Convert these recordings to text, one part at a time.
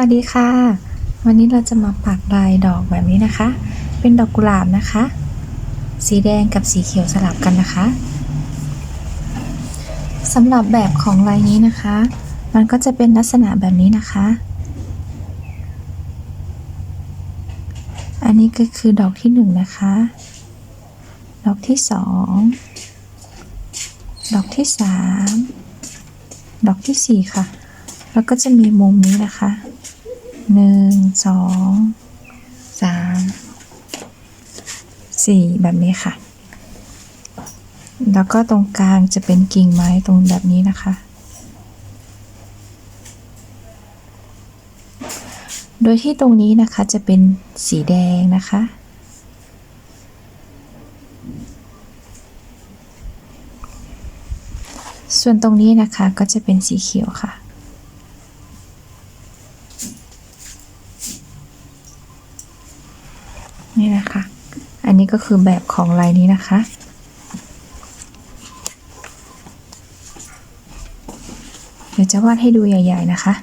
วัสดีค่ะ วันนี้เราจะมาปักลายดอกแบบนี้นะคะ เป็นดอกกุหลาบนะคะ สีแดงกับสีเขียวสลับกันนะคะสำหรับแบบของลายนี้นะคะ มันก็จะเป็นลักษณะแบบนี้นะคะ อันนี้ก็คือดอกที่หนึ่งนะคะ ดอกที่สองดอกที่สามดอกที่สี่ค่ะ แล้วก็จะมีมุมนี้นะคะ หนึ่งสองสามสี่แบบนี้ค่ะ แล้วก็ตรงกลางจะเป็นกิ่งไม้ตรงแบบนี้นะคะ โดยที่ตรงนี้นะคะจะเป็นสีแดงนะคะส่วนตรงนี้นะคะก็จะเป็นสีเขียวค่ะ นี่นะคะ อันนี้ ก็คือแบบของลายนี้นะคะ เดี๋ยวจะวาดให้ดูใหญ่ ๆ นะคะ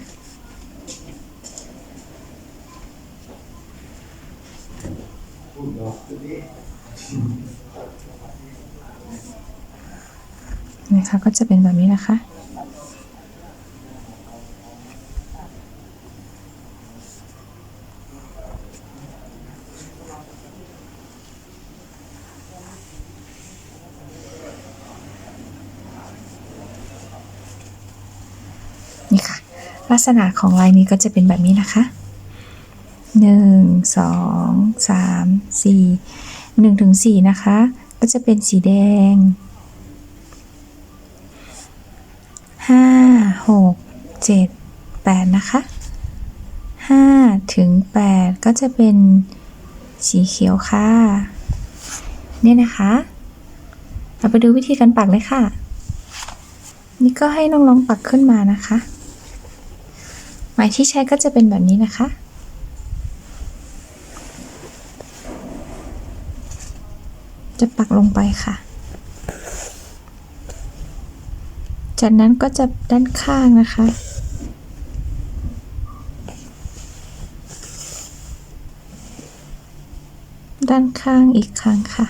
นะคะก็จะเป็นแบบนี้นะคะ นี่ค่ะ ลักษณะของลายนี้ก็จะเป็นแบบนี้นะคะหนึ่งสองสามสี่หนึ่งถึงสี่นะคะ ก็จะเป็นสีแดงห้าหกเจ็ดแปดนะคะห้าถึงแปดก็จะเป็นสีเขียวค่ะ เนี่ยนะคะ เราไปดูวิธีการปักเลยค่ะ นี่ก็ให้น้องๆปักขึ้นมานะคะ มายที่ใช้ก็จะเป็นแบบนี้นะคะ จะปักลงไปค่ะ จากนั้นก็จะด้านข้างนะคะด้านข้างอีกครั้งค่ะ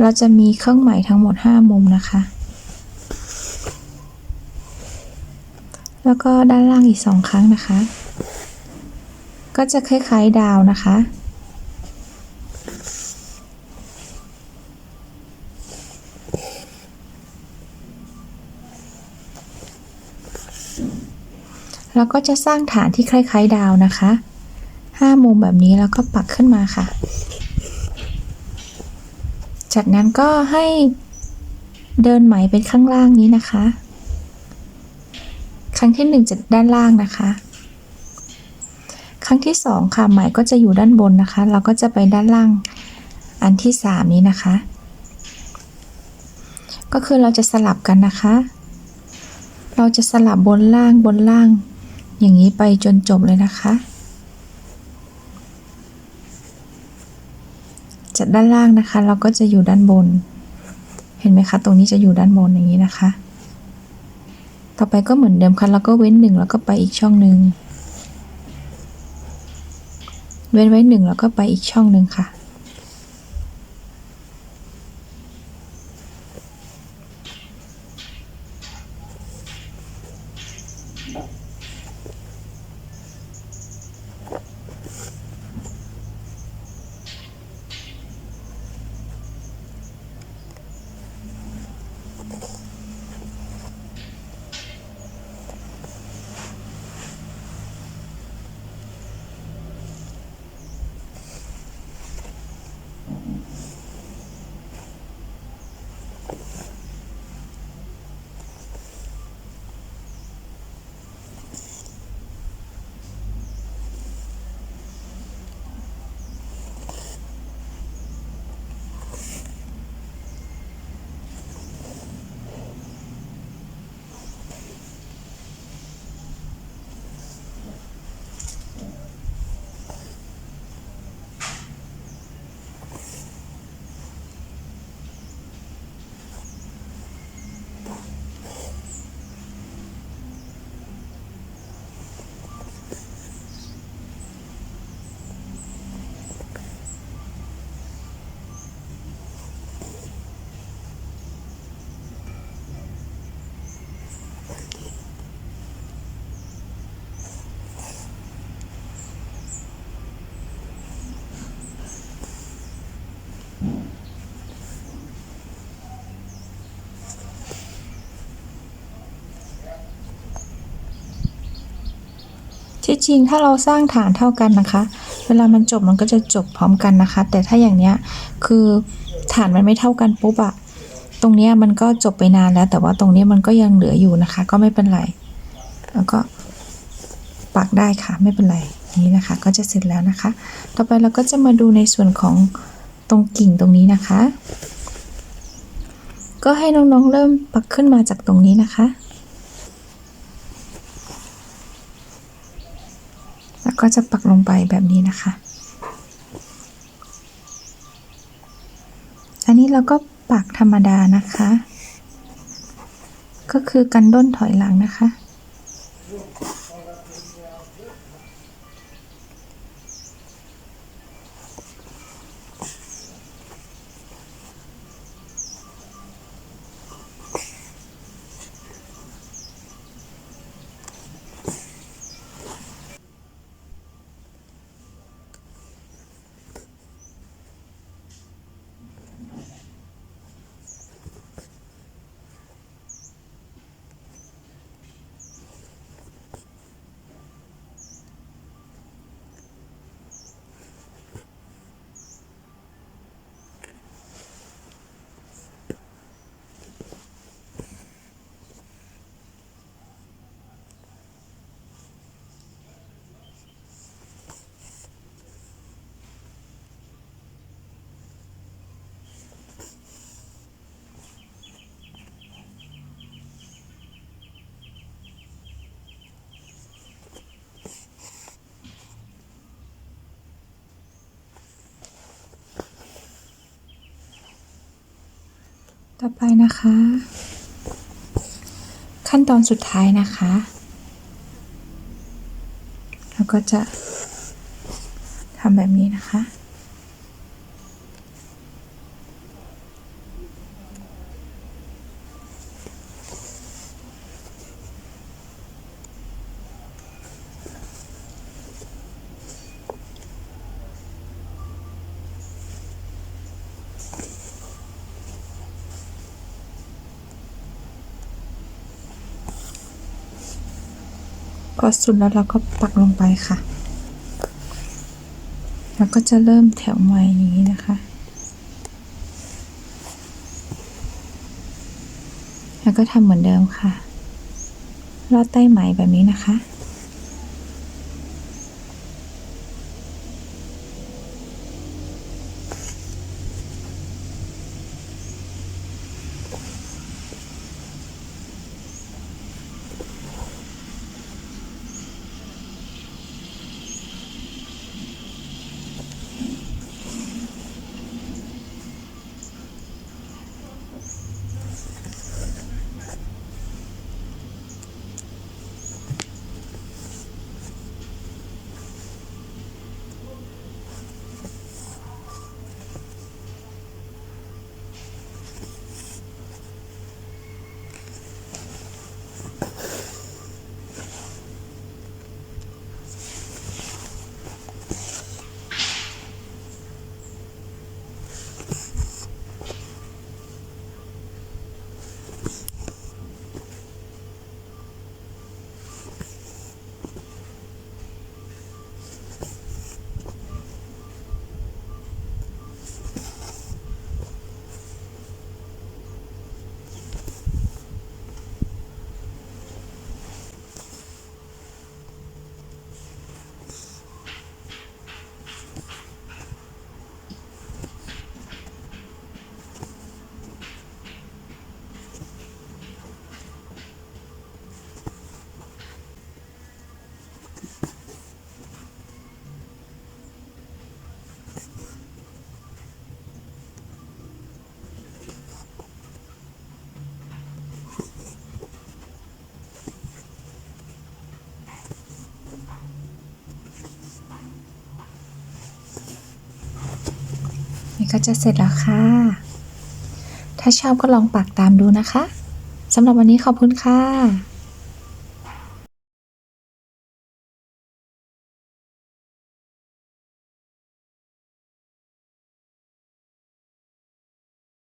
เราจะมีเครื่องหมายทั้งหมด 5 มุมนะคะ แล้วก็ด้านล่างอีกสองครั้งนะคะ ก็จะคล้ายๆดาวนะคะ แล้วก็จะสร้างฐานที่คล้ายๆดาวนะคะห้ามุมแบบนี้แล้วก็ปักขึ้นมาค่ะ จากนั้นก็ให้เดินไหมเป็นข้างล่างนี้นะคะ ครั้งที่หนึ่งจะด้านล่างนะคะ ครั้งที่สองค่ะไหมก็จะอยู่ด้านบนนะคะ เราก็จะไปด้านล่างอันที่สามนี้นะคะ ก็คือเราจะสลับกันนะคะ เราจะสลับบนล่างบนล่าง อย่างนี้ไปจนจบเลยนะคะ จากด้านล่างนะคะ เราก็จะอยู่ด้านบน เห็นไหมคะ ตรงนี้จะอยู่ด้านบนอย่างนี้นะคะ ต่อไปก็เหมือนเดิมค่ะแล้วก็เว้นหนึ่งแล้วก็ไปอีกช่องหนึ่งเว้นไว้หนึ่งแล้วก็ไปอีกช่องหนึ่งค่ะ ที่จริงถ้าเราสร้างฐานเท่ากันนะคะ เวลามันจบมันก็จะจบพร้อมกันนะคะ แต่ถ้าอย่างเนี้ยคือฐานมันไม่เท่ากันปุ๊บอะตรงเนี้ยมันก็จบไปนานแล้ว แต่ว่าตรงเนี้ยมันก็ยังเหลืออยู่นะคะ ก็ไม่เป็นไร แล้วก็ปักได้ค่ะไม่เป็นไรนี่นะคะ ก็จะเสร็จแล้วนะคะ ต่อไปเราก็จะมาดูในส่วนของตรงกิ่งตรงนี้นะคะ ก็ให้น้องๆเริ่มปักขึ้นมาจากตรงนี้นะคะ แล้ว ก็จะปักลงไปแบบนี้นะคะ อันนี้เราก็ปักธรรมดานะคะ ก็คือกันด้นถอยหลังนะคะ ต่อไปนะคะ ขั้นตอนสุดท้ายนะคะเราก็จะทำแบบนี้นะคะ พอสุดแล้วเราก็ปักลงไปค่ะแล้วก็จะเริ่มแถวใหม่อย่างนี้นะคะ แล้วก็ทำเหมือนเดิมค่ะ ลอดใต้ไหมแบบนี้นะคะ นี่ก็จะเสร็จแล้วค่ะ ถ้าชอบก็ลองปักตามดูนะคะสำหรับวันนี้ขอบคุณค่ะ